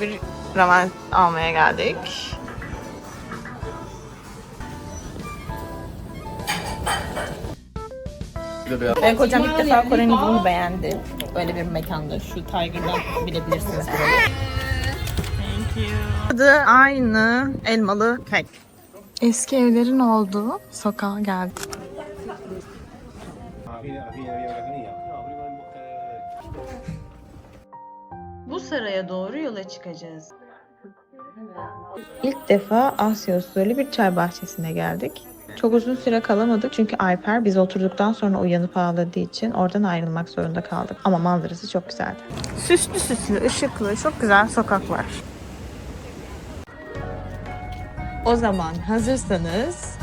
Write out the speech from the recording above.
bir ramen almaya geldik. Ben kocam ilk defa Kore'nin bunu beğendi. Böyle bir mekanda. Şu Tiger'dan bilebilirsiniz burayı. Thank you. Adı aynı elmalı kek. Eski evlerin olduğu sokağa geldik. Bu saraya doğru yola çıkacağız. İlk defa Asya usulü bir çay bahçesine geldik. Çok uzun süre kalamadık çünkü Alper biz oturduktan sonra uyanıp ağladığı için oradan ayrılmak zorunda kaldık. Ama manzarası çok güzeldi. Süslü süslü, ışıklı, çok güzel sokaklar. O zaman hazırsanız